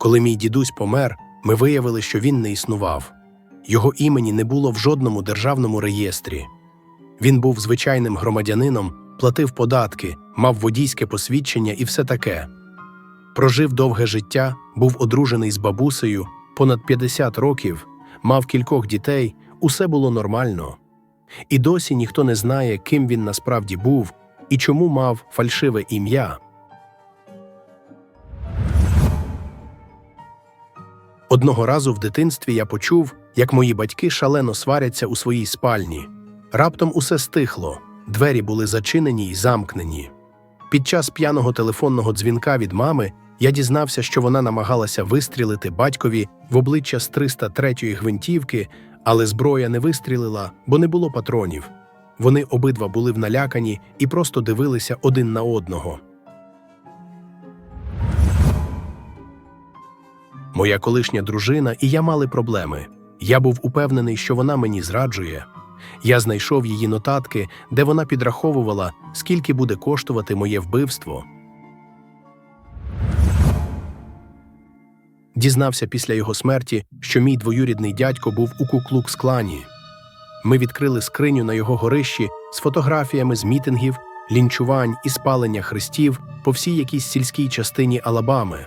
Коли мій дідусь помер, ми виявили, що він не існував. Його імені не було в жодному державному реєстрі. Він був звичайним громадянином, платив податки, мав водійське посвідчення і все таке. Прожив довге життя, був одружений з бабусею, понад 50 років, мав кількох дітей, усе було нормально. І досі ніхто не знає, ким він насправді був і чому мав фальшиве ім'я. Одного разу в дитинстві я почув, як мої батьки шалено сваряться у своїй спальні. Раптом усе стихло, двері були зачинені й замкнені. Під час п'яного телефонного дзвінка від мами я дізнався, що вона намагалася вистрілити батькові в обличчя з 303-ї гвинтівки, але зброя не вистрілила, бо не було патронів. Вони обидва були в налякані і просто дивилися один на одного. Моя колишня дружина і я мали проблеми. Я був упевнений, що вона мені зраджує. Я знайшов її нотатки, де вона підраховувала, скільки буде коштувати моє вбивство. Дізнався після його смерті, що мій двоюрідний дядько був у Куклукс-клані. Ми відкрили скриню на його горищі з фотографіями з мітингів, лінчувань і спалення хрестів по всій якійсь сільській частині Алабами.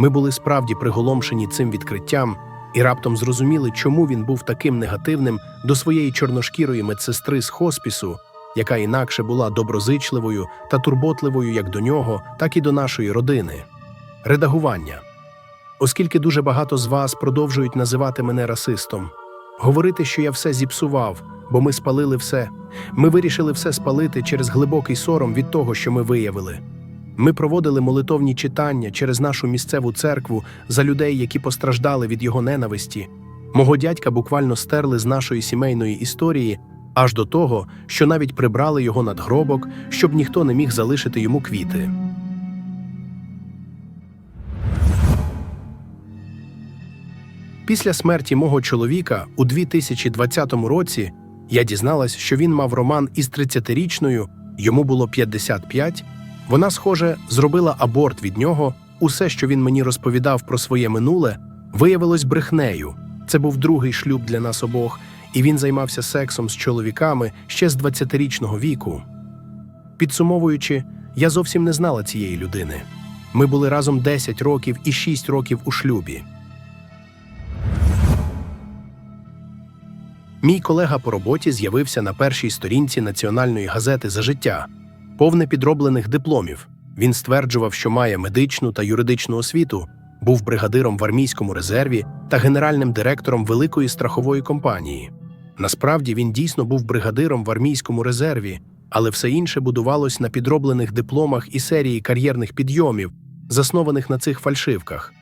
Ми були справді приголомшені цим відкриттям і раптом зрозуміли, чому він був таким негативним до своєї чорношкірої медсестри з хоспісу, яка інакше була доброзичливою та турботливою як до нього, так і до нашої родини. Редагування. Оскільки дуже багато з вас продовжують називати мене расистом, говорити, що я все зіпсував, бо ми спалили все. Ми вирішили все спалити через глибокий сором від того, що ми виявили. Ми проводили молитовні читання через нашу місцеву церкву за людей, які постраждали від його ненависті. Мого дядька буквально стерли з нашої сімейної історії аж до того, що навіть прибрали його надгробок, щоб ніхто не міг залишити йому квіти. Після смерті мого чоловіка у 2020 році я дізналась, що він мав роман із 30-річною, йому було 55. Вона, схоже, зробила аборт від нього. Усе, що він мені розповідав про своє минуле, виявилось брехнею. Це був другий шлюб для нас обох, і він займався сексом з чоловіками ще з 20-річного віку. Підсумовуючи, я зовсім не знала цієї людини. Ми були разом 10 років і 6 років у шлюбі. Мій колега по роботі з'явився на першій сторінці національної газети за життя, повне підроблених дипломів. Він стверджував, що має медичну та юридичну освіту, був бригадиром в армійському резерві та генеральним директором великої страхової компанії. Насправді він дійсно був бригадиром в армійському резерві, але все інше будувалось на підроблених дипломах і серії кар'єрних підйомів, заснованих на цих фальшивках.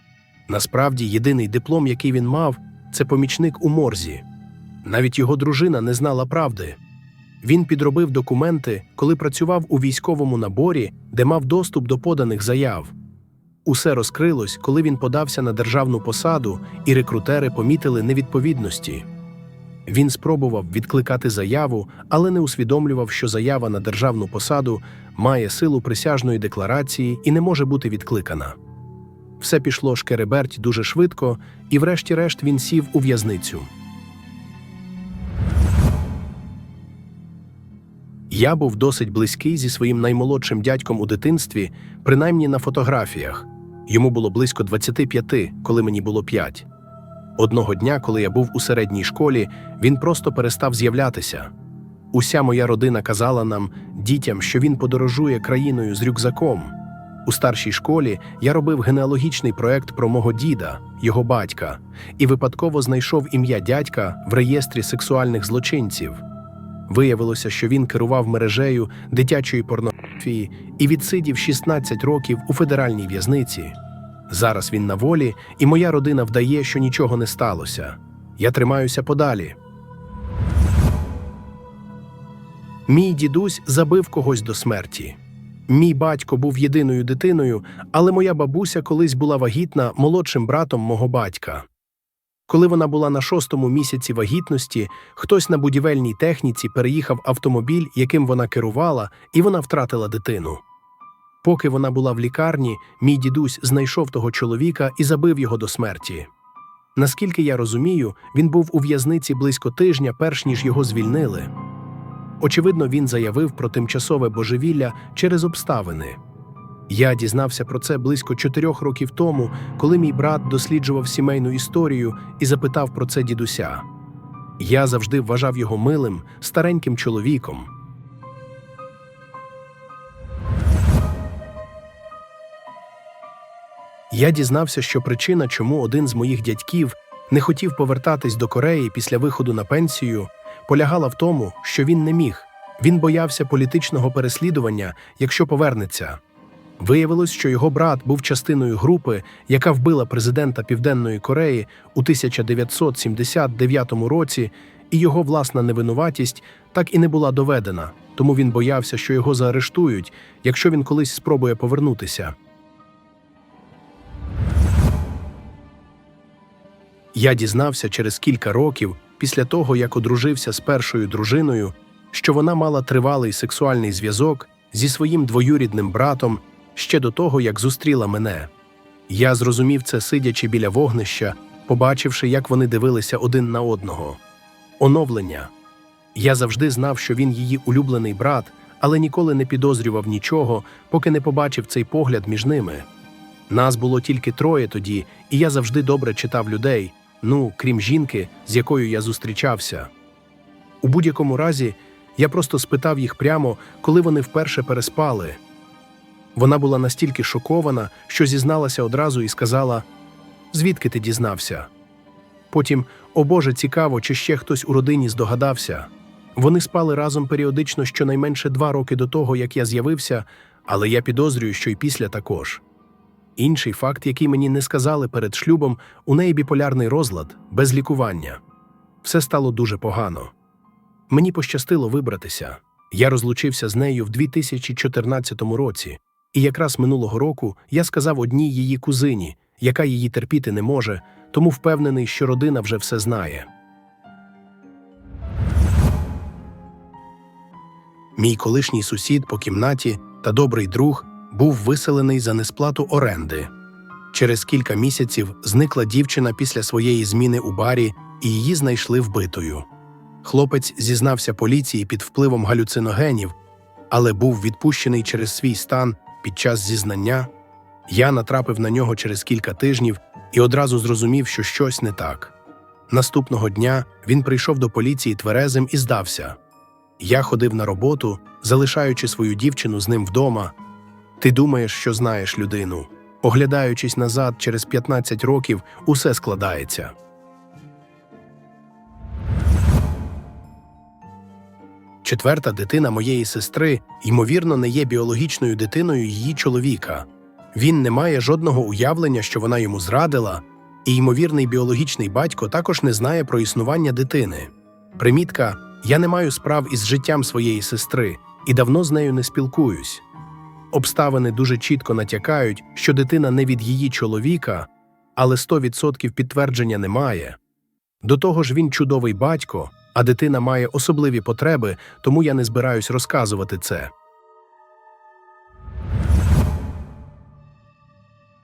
Насправді, єдиний диплом, який він мав, це помічник у морзі. Навіть його дружина не знала правди. Він підробив документи, коли працював у військовому наборі, де мав доступ до поданих заяв. Усе розкрилось, коли він подався на державну посаду, і рекрутери помітили невідповідності. Він спробував відкликати заяву, але не усвідомлював, що заява на державну посаду має силу присяжної декларації і не може бути відкликана. Все пішло шкереберть дуже швидко, і, врешті-решт, він сів у в'язницю. Я був досить близький зі своїм наймолодшим дядьком у дитинстві, принаймні на фотографіях. Йому було близько 25, коли мені було 5. Одного дня, коли я був у середній школі, він просто перестав з'являтися. Уся моя родина казала нам, дітям, що він подорожує країною з рюкзаком. У старшій школі я робив генеалогічний проект про мого діда, його батька, і випадково знайшов ім'я дядька в реєстрі сексуальних злочинців. Виявилося, що він керував мережею дитячої порнографії і відсидів 16 років у федеральній в'язниці. Зараз він на волі, і моя родина вдає, що нічого не сталося. Я тримаюся подалі. Мій дідусь забив когось до смерті. Мій батько був єдиною дитиною, але моя бабуся колись була вагітна молодшим братом мого батька. Коли вона була на шостому місяці вагітності, хтось на будівельній техніці переїхав автомобіль, яким вона керувала, і вона втратила дитину. Поки вона була в лікарні, мій дідусь знайшов того чоловіка і забив його до смерті. Наскільки я розумію, він був у в'язниці близько тижня, перш ніж його звільнили. Очевидно, він заявив про тимчасове божевілля через обставини. Я дізнався про це близько чотирьох років тому, коли мій брат досліджував сімейну історію і запитав про це дідуся. Я завжди вважав його милим, стареньким чоловіком. Я дізнався, що причина, чому один з моїх дядьків не хотів повертатись до Кореї після виходу на пенсію, полягала в тому, що він не міг. Він боявся політичного переслідування, якщо повернеться. Виявилось, що його брат був частиною групи, яка вбила президента Південної Кореї у 1979 році, і його власна невинуватість так і не була доведена, тому він боявся, що його заарештують, якщо він колись спробує повернутися. Я дізнався через кілька років, після того, як одружився з першою дружиною, що вона мала тривалий сексуальний зв'язок зі своїм двоюрідним братом ще до того, як зустріла мене. Я зрозумів це, сидячи біля вогнища, побачивши, як вони дивилися один на одного. Оновлення. Я завжди знав, що він її улюблений брат, але ніколи не підозрював нічого, поки не побачив цей погляд між ними. Нас було тільки троє тоді, і я завжди добре читав людей, ну, крім жінки, з якою я зустрічався. У будь-якому разі, я просто спитав їх прямо, коли вони вперше переспали. Вона була настільки шокована, що зізналася одразу і сказала: Звідки ти дізнався? Потім, о Боже, цікаво, чи ще хтось у родині здогадався. Вони спали разом періодично щонайменше два роки до того, як я з'явився, але я підозрюю, що й після також. Інший факт, який мені не сказали перед шлюбом, у неї біполярний розлад, без лікування. Все стало дуже погано. Мені пощастило вибратися. Я розлучився з нею в 2014 році, і якраз минулого року я сказав одній її кузині, яка її терпіти не може, тому впевнений, що родина вже все знає. Мій колишній сусід по кімнаті та добрий друг був виселений за несплату оренди. Через кілька місяців зникла дівчина після своєї зміни у барі, і її знайшли вбитою. Хлопець зізнався поліції під впливом галюциногенів, але був відпущений через свій стан під час зізнання. Я натрапив на нього через кілька тижнів і одразу зрозумів, що щось не так. Наступного дня він прийшов до поліції тверезим і здався. Я ходив на роботу, залишаючи свою дівчину з ним вдома. Ти думаєш, що знаєш людину. Оглядаючись назад через 15 років, усе складається. Четверта дитина моєї сестри, ймовірно, не є біологічною дитиною її чоловіка. Він не має жодного уявлення, що вона йому зрадила, і ймовірний біологічний батько також не знає про існування дитини. Примітка: я не маю справ із життям своєї сестри і давно з нею не спілкуюсь. Обставини дуже чітко натякають, що дитина не від її чоловіка, але 100% підтвердження немає. До того ж, він чудовий батько, а дитина має особливі потреби, тому я не збираюсь розказувати це.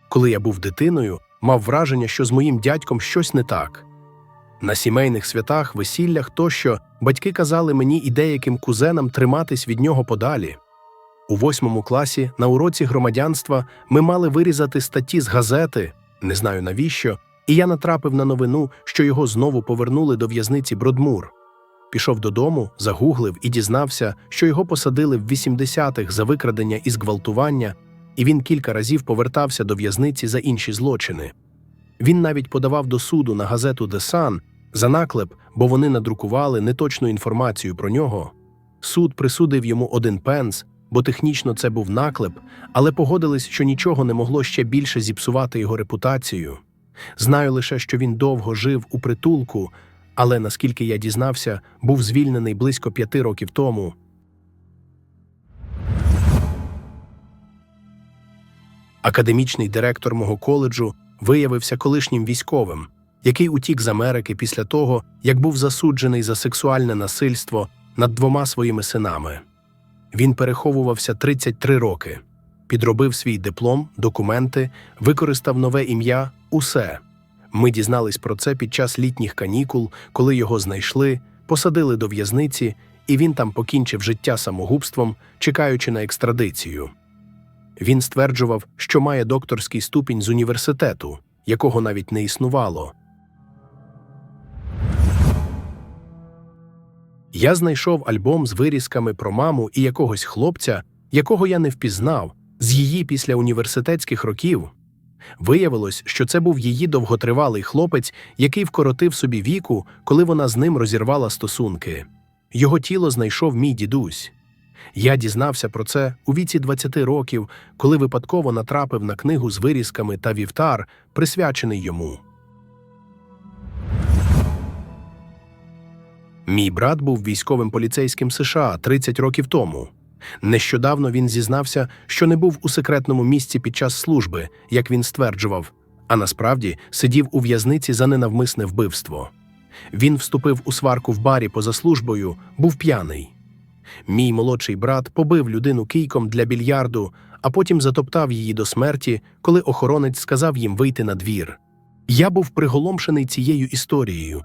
Коли я був дитиною, мав враження, що з моїм дядьком щось не так. На сімейних святах, весіллях тощо батьки казали мені і деяким кузенам триматись від нього подалі. У восьмому класі на уроці громадянства ми мали вирізати статті з газети, не знаю навіщо, і я натрапив на новину, що його знову повернули до в'язниці Бродмур. Пішов додому, загуглив і дізнався, що його посадили в 80-х за викрадення і зґвалтування, і він кілька разів повертався до в'язниці за інші злочини. Він навіть подавав до суду на газету «The Sun» за наклеп, бо вони надрукували неточну інформацію про нього. Суд присудив йому один пенс, бо технічно це був наклеп, але погодились, що нічого не могло ще більше зіпсувати його репутацію. Знаю лише, що він довго жив у притулку, але, наскільки я дізнався, був звільнений близько п'яти років тому. Академічний директор мого коледжу виявився колишнім військовим, який утік з Америки після того, як був засуджений за сексуальне насильство над двома своїми синами. Він переховувався 33 роки. підробив свій диплом, документи, використав нове ім'я усе. Ми дізнались про це під час літніх канікул, коли його знайшли, посадили до в'язниці, і він там покінчив життя самогубством, чекаючи на екстрадицію. Він стверджував, що має докторський ступінь з університету, якого навіть не існувало. Я знайшов альбом з вирізками про маму і якогось хлопця, якого я не впізнав, з її після університетських років. Виявилось, що це був її довготривалий хлопець, який вкоротив собі віку, коли вона з ним розірвала стосунки. Його тіло знайшов мій дідусь. Я дізнався про це у віці 20 років, коли випадково натрапив на книгу з вирізками та вівтар, присвячений йому. Мій брат був військовим поліцейським США 30 років тому. Нещодавно він зізнався, що не був у секретному місці під час служби, як він стверджував, а насправді сидів у в'язниці за ненавмисне вбивство. Він вступив у сварку в барі поза службою, був п'яний. Мій молодший брат побив людину кийком для більярду, а потім затоптав її до смерті, коли охоронець сказав їм вийти на двір. Я був приголомшений цією історією